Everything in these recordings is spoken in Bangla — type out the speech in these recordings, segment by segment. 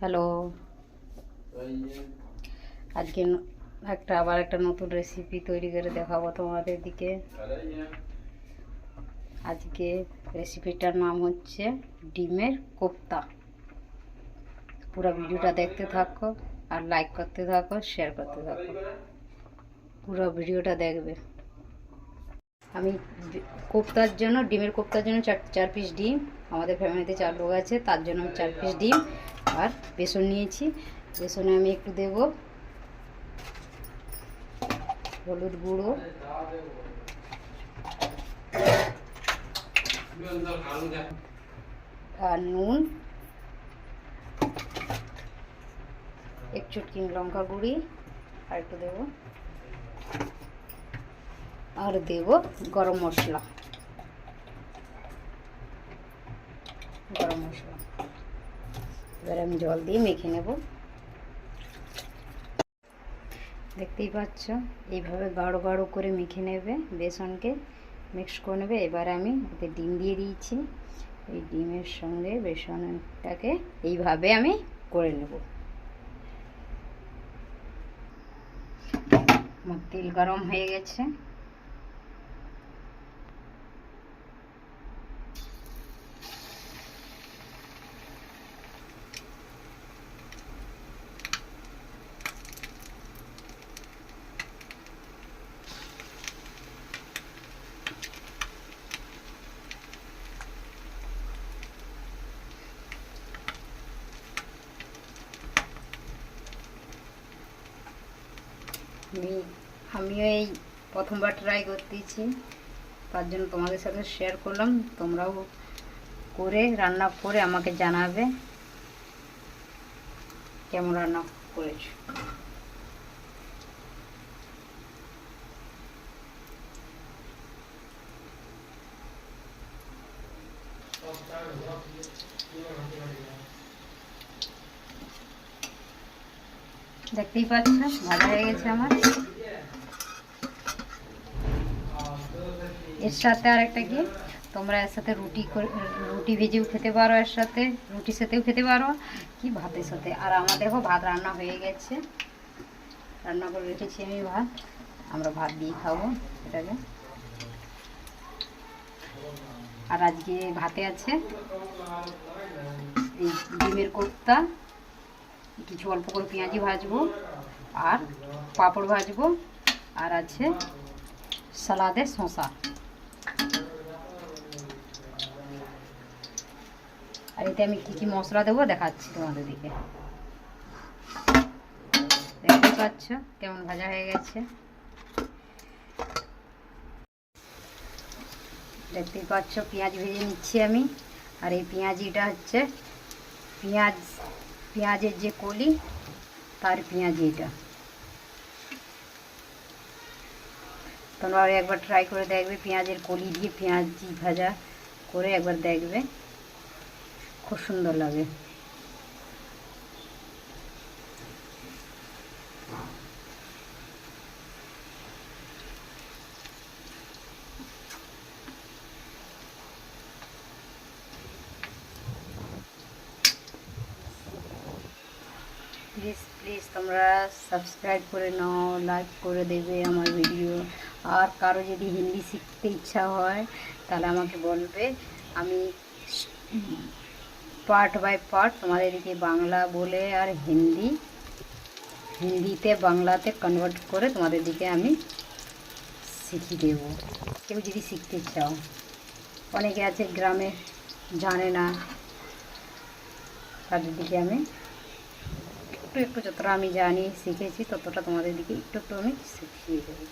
হ্যালো। আজকে একটা, আবার একটা নতুন রেসিপি তৈরি করে দেখাবো তোমাদের দিকে। আজকে রেসিপিটার নাম হচ্ছে ডিমের কোপ্তা। পুরো ভিডিওটা দেখতে থাকো আর লাইক করতে থাকো শেয়ার করতে থাকো। পুরো ভিডিওটা দেখবে। আমি কোপ্তার জন্য, ডিমের কোপ্তার জন্য চার চার পিস ডিম। আমাদের ফ্যামিলিতে চার লোক আছে, তার জন্য আমি চার পিস ডিম। আর বেসন নিয়েছি। বেসনে আমি একটু দেব হলুদ গুঁড়ো। আর নুন। এক চুটকি লঙ্কা গুঁড়ি। আর একটু দেবো। আর দেব গরম মশলা। গরম মশলা। এবার আমি জল দিয়ে মেখে নেব। দেখতেই পাচ্ছ, এইভাবে গাঢ় গাঢ় করে মেখে নেবে বেসনকে, মিক্স করে নেবে। এবার আমি ওতে ডিম দিয়ে দিয়েছি। এই ডিমের সঙ্গে বেসনটাকে এইভাবে আমি করে নেব। আমার তেল গরম হয়ে গেছে। আমি, আমিও এই প্রথমবার ট্রাই করতেছি। তার জন্য তোমাদের সাথে শেয়ার করলাম। তোমরাও করে, রান্না করে আমাকে জানাবে কেমন রান্না করেছ। দেখতেই পাচ্ছ ভাজা হয়ে গেছে আমার। এর সাথে আর একটা কি? তোমরা এর সাথে রুটি রুটি ভেজেও খেতে পারো, এর সাথে রুটির সাথেও খেতে পারো। কি ভাতের সাথে? আর আমার দেখো ভাত রান্না হয়ে গেছে। রান্না করে রেখেছি আমি ভাত। আমরা ভাত দিয়ে খাব এটাকে। আর আজকে ভাতে আছে এই ডিমের কোপ্তা। কিছু অল্প করে পেঁয়াজি ভাজবো, আর পাঁপড় ভাজবো, আর আছে সালাদে শসা। আর এতে আমি কী কী মশলা দেবো দেখাচ্ছি তোমাদের দিকে। দেখতে পাচ্ছ কেমন ভাজা হয়ে গেছে। দেখতেই পাচ্ছ পেঁয়াজ ভেজে নিচ্ছি আমি। আর এই পেঁয়াজিটা হচ্ছে পেঁয়াজ পেঁয়াজের যে কলি, তার পেঁয়াজ এটা তোমরা একবার ট্রাই করে দেখবে, পেঁয়াজের কলি দিয়ে পেঁয়াজি ভাজা করে একবার দেখবে। খুব সুন্দর লাগে। তোমরা সাবস্ক্রাইব করে নাও লাইক করে দেবে আমার ভিডিও আর কারও যদি হিন্দি শিখতে ইচ্ছা হয়, তাহলে আমাকে বলবে। আমি পার্ট বাই পার্ট তোমাদের দিকে বাংলা বলে আর হিন্দি, হিন্দিতে, বাংলাতে কনভার্ট করে তোমাদের দিকে আমি শিখিয়ে দেব। কেউ যদি শিখতে চাও। অনেকে আছে গ্রামে জানে না, তাদের দিকে আমি একটু একটু যতটা আমি জানি শিখেছি ততটা তোমাদের দিকে একটু একটু আমি শিখিয়ে দেবো।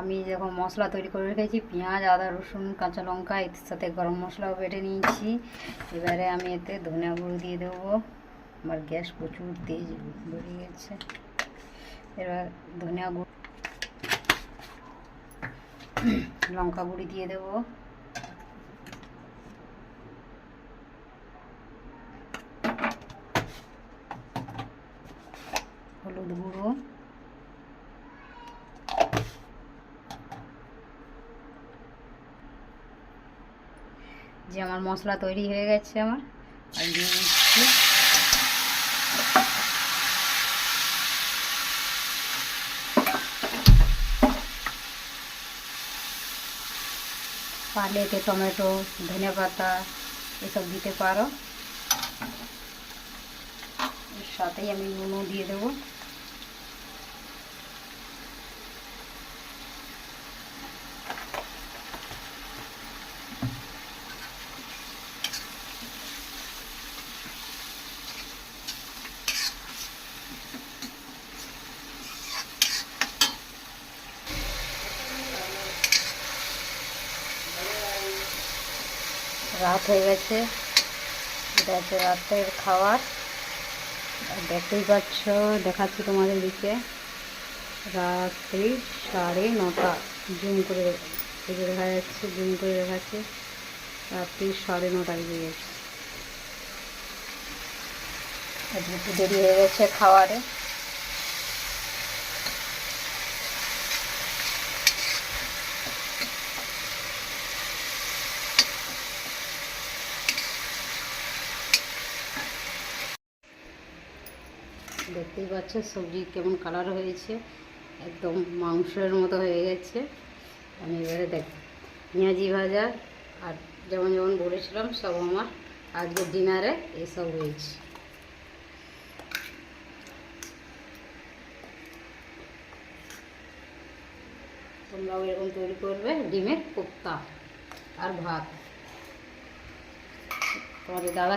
আমি যখন মশলা তৈরি করে রেখেছি, পেঁয়াজ, আদা, রসুন, কাঁচা লঙ্কা এর সাথে গরম মশলাও বেটে নিয়েছি। এবারে আমি এতে ধনিয়া গুঁড়ো দিয়ে দেবো। আমার গ্যাস প্রচুর তেজ বেড়ে গেছে। এবার ধনিয়া গুঁড়ো, লঙ্কা গুঁড়ি দিয়ে দেবো হলুদ গুঁড়ো যে আমার মশলা তৈরি হয়ে গেছে আমার। এতে টমেটো, ধনে পাতা, এসব দিতে পারো। সাথেই আমি নুনও দিয়ে দেবো। রাত হয়ে গেছে। এটা রাতের খাবার। দেখতেই পাচ্ছ, দেখাচ্ছি তোমাদের দিকে। রাত্রি সাড়ে নটা। জুম করে এই দেখা যাচ্ছে, জুম করে দেখাচ্ছে। রাত্রি সাড়ে নটা বেজে গেছে। দেরি হয়ে গেছে খাবারে দেখতেই পাচ্ছ সবজি কেমন কালার হয়েছে। একদম মাংসের মতো হয়ে গেছে। আমি এবারে দেখ, পেঁয়াজি ভাজা আর যেমন যেমন বলেছিলাম সব আমার আজকের ডিনারে এসব হয়েছে। তোমরাও এরকম তৈরি করবে ডিমের কোপ্তা আর ভাত। তোমাদের দাদা